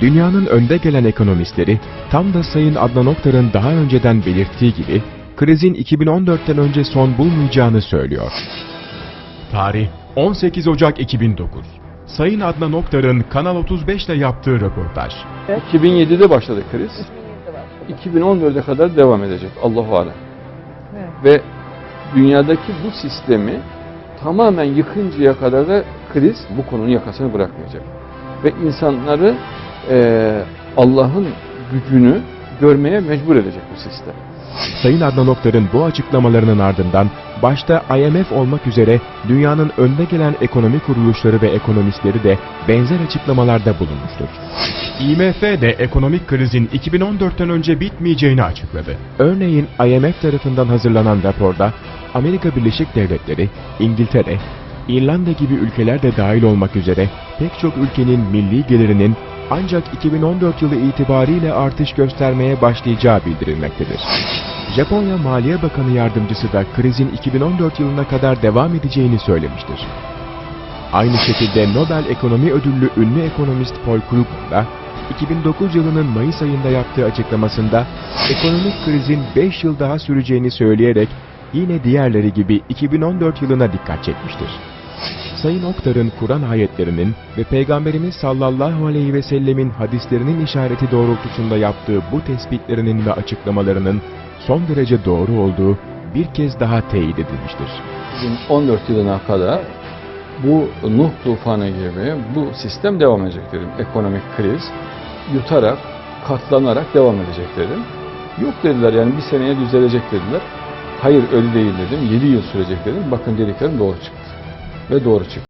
Dünyanın önde gelen ekonomistleri tam da Sayın Adnan Oktar'ın daha önceden belirttiği gibi krizin 2014'ten önce son bulmayacağını söylüyor. Tarih 18 Ocak 2009. Sayın Adnan Oktar'ın Kanal 35 ile yaptığı röportaj. 2007'de başladı kriz. 2014'e kadar devam edecek. Allahu alem. Ve dünyadaki bu sistemi tamamen yıkıncaya kadar da kriz bu konunun yakasını bırakmayacak. Ve insanları eee, Allah'ın gücünü görmeye mecbur edecek bu sistem. Sayın Adnan Oktar'ın bu açıklamalarının ardından başta IMF olmak üzere dünyanın önde gelen ekonomi kuruluşları ve ekonomistleri de benzer açıklamalarda bulunmuştur. IMF de ekonomik krizin 2014'ten önce bitmeyeceğini açıkladı. Örneğin IMF tarafından hazırlanan raporda Amerika Birleşik Devletleri, İngiltere, İrlanda gibi ülkeler de dahil olmak üzere pek çok ülkenin milli gelirinin ancak 2014 yılı itibariyle artış göstermeye başlayacağı bildirilmektedir. Japonya Maliye Bakanı Yardımcısı da krizin 2014 yılına kadar devam edeceğini söylemiştir. Aynı şekilde Nobel Ekonomi Ödüllü ünlü ekonomist Paul Krugman da 2009 yılının Mayıs ayında yaptığı açıklamasında ekonomik krizin 5 yıl daha süreceğini söyleyerek yine diğerleri gibi 2014 yılına dikkat çekmiştir. Sayın Oktar'ın Kur'an ayetlerinin ve Peygamberimiz sallallahu aleyhi ve sellemin hadislerinin işareti doğrultusunda yaptığı bu tespitlerinin ve açıklamalarının son derece doğru olduğu bir kez daha teyit edilmiştir. 2014 yılına kadar bu Nuh tufanı gibi bu sistem devam edecek dedim. Ekonomik kriz yutarak, katlanarak devam edecek dedim. Yok dediler yani bir seneye düzelecek dediler. Hayır öyle değil dedim. 7 yıl sürecek dedim. Bakın dediklerim doğru çıktı. Ve doğru çıktı.